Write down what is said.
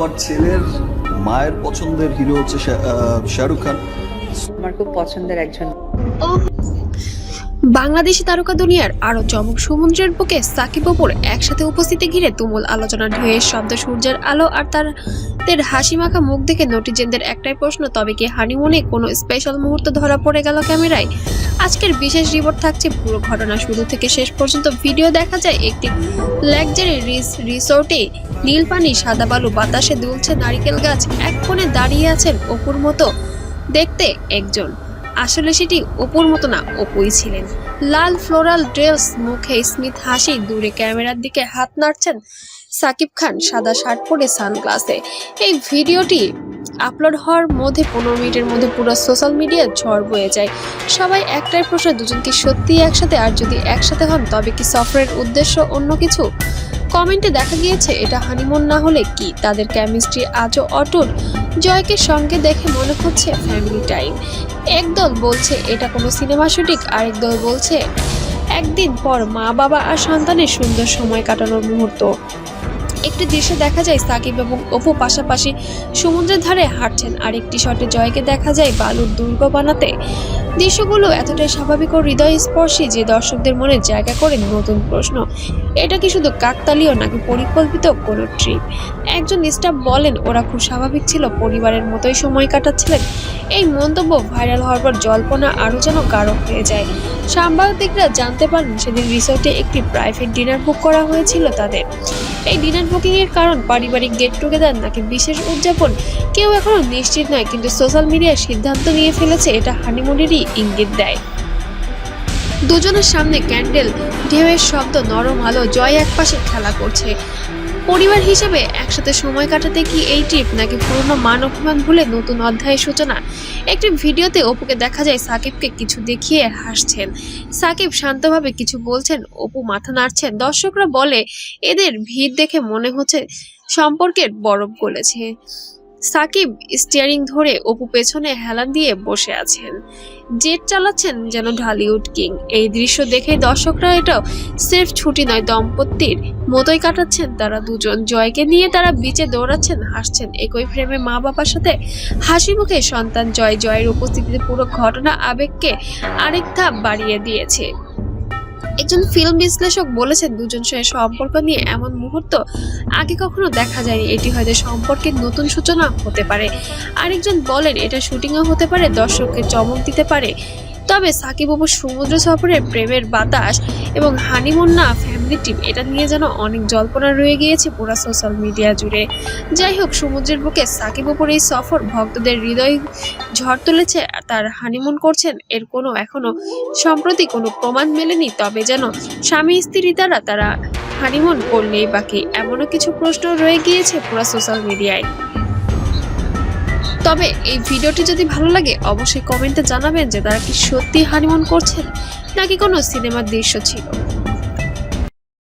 আমার ছেলের মায়ের পছন্দের হিরো হচ্ছে শাহরুখ খান। আমার খুব পছন্দের একজন। বাংলাদেশি তারকা দুনিয়ার আরও চমক সমুদ্রের বুকে সাকিব অপুর একসাথে উপস্থিতি ঘিরে তুমুল আলোচনা ঢেউয়ের শব্দ সূর্যের আলো আর তাদের হাসি মাখা মুখ দেখে নটিজেনদের একটাই প্রশ্ন তবে কি হানিমুনে কোনো স্পেশাল মুহূর্ত ধরা পড়ে গেল ক্যামেরায়? আজকের বিশেষ রিপোর্ট থাকছে পুরো ঘটনা শুরু থেকে শেষ পর্যন্ত। ভিডিও দেখা যায় একটি লাক্সারি রিসোর্টে নীল পানি, সাদা বালু, বাতাসে দুলছে নারিকেল গাছ, এক কোণে দাঁড়িয়ে আছেন অপুর মতো। দেখতে একজন। আসলে সেটি অপুর মতো না, অপুই ছিলেন। লাল ফ্লোরাল ড্রেস, মুখে স্মিথ হাসি, দূরে ক্যামেরার দিকে হাত নাড়ছেন সাকিব খান, সাদা শার্ট পরে সানগ্লাসে। এই ভিডিওটি আপলোড হওয়ার মধ্যে পনেরো মিনিটের মধ্যে পুরো সোশ্যাল মিডিয়া ঝড় বয়ে যায়। সবাই একটাই প্রশ্ন, দুজন কি সত্যি একসাথে? আর যদি একসাথে হন, তবে কি সফরের উদ্দেশ্য অন্য কিছু? কমেন্টে দেখা গিয়েছে, এটা হানিমুন না হলে কি? তাদের কেমিস্ট্রি আজও অটুট? জয়কে সঙ্গে দেখে মনে হচ্ছে ফ্যামিলি টাইম একদল বলছে, এটা কোনো সিনেমা শুটিং আরেক দল বলছে, একদিন পর মা, বাবা আর সন্তানের সুন্দর সময় কাটানোর মুহূর্ত। একটি দৃশ্য দেখা যায় সাকিব এবং অপু পাশাপাশি সমুদ্রের ধারে হাঁটছেন। আর একটি শটে জয়কে দেখা যায় বালুর দুর্গ বানাতে। দৃশ্যগুলো এতটাই স্বাভাবিক ও হৃদয় স্পর্শী যে দর্শকদের মনে জায়গা করে নতুন প্রশ্ন। এটা কি শুধু কাকতালীয় নাকি পরিকল্পিত কোনো ট্রিপ? একজন স্টাফ বলেন, ওরা খুব স্বাভাবিক ছিল, পরিবারের মতোই সময় কাটাচ্ছিলেন। এই মন্তব্য ভাইরাল হওয়ার পর জল্পনা আরও যেন গাঢ় হয়ে যায়। সাংবাদিকরা জানতে পারেন সেদিন রিসোর্টে একটি প্রাইভেট ডিনার বুক করা হয়েছিল তাদের। এই ডিনার বুকিংয়ের কারণ পারিবারিক গেট টুগেদার নাকি বিশেষ উদযাপন, কেউ এখনও নিশ্চিত নয়, কিন্তু সোশ্যাল মিডিয়ায় সিদ্ধান্ত নিয়ে ফেলেছে এটা হানিমুনেরই ইঙ্গিত দেয়। দুজনের সামনে ক্যান্ডেল ঢেউয়ের শব্দ, নরম আলো, জয় একপাশে খেলা করছে। পরিবার হিসেবে একসাথে সময় কাটাতে কি এই ট্রিপ নাকি পুরনো মান অভিমান ভুলে নতুন অধ্যায়ের সূচনা? একটি ভিডিওতে অপুকে দেখা যায় সাকিবকে কিছু দেখিয়ে হাসছেন। সাকিব শান্তভাবে কিছু বলছেন, অপু মাথা নাড়ছেন। দর্শকরা বলে, এদের ভিড় দেখে মনে হচ্ছে সম্পর্কের বরফ গলেছে। সাকিব স্টিয়ারিং ধরে অপু পেছনে হেলান দিয়ে বসে আছেন। জেট চালাচ্ছেন যেন ঢালিউড কিং। এই দৃশ্য দেখে দর্শকরা এটাও সির্ফ ছুটি নয়, দম্পতির মতোই কাটাচ্ছেন তারা দুজন। জয়কে নিয়ে তারা বিচে দৌড়াচ্ছেন, হাসছেন। একই ফ্রেমে মা বাবার সাথে হাসি মুখে সন্তান জয়। জয়ের উপস্থিতিতে পুরো ঘটনা আবেগকে আরেক ধাপ বাড়িয়ে দিয়েছে। একজন ফিল্ম বিশ্লেষক বলেছেন, দুজন সে সম্পর্ক নিয়ে এমন মুহূর্ত আগে কখনো দেখা যায়নি। এটি হয়তো সম্পর্কের নতুন সূচনা হতে পারে। আরেকজন বলেন, এটা শুটিংও হতে পারে, দর্শককে চমক দিতে পারে। তবে সাকিব সমুদ্র সফরের প্রেমের বাতাস এবং হানিমুন টিম এটা নিয়ে যেন অনেক জল্পনা রয়ে গিয়েছে পুরো সোশ্যাল মিডিয়া জুড়ে। যাই হোক, সমুদ্রের বুকে সাকিব অপুর এই সফর ভক্তদের হৃদয় ঝড় তুলেছে তার হানিমুন করছেন, এর কোনো এখনও সম্প্রতি কোনো প্রমাণ মেলেনি, তবে যেন স্বামী স্ত্রী দ্বারা তারা হানিমুন করলেই বাকি এমনও কিছু প্রশ্ন রয়ে গিয়েছে পুরো সোশ্যাল মিডিয়ায়। তবে এই ভিডিওটি যদি ভালো লাগে, অবশ্যই কমেন্টে জানাবেন যে তারা কি সত্যি হানিমুন করছেন, নাকি কোনো সিনেমার দৃশ্য ছিল।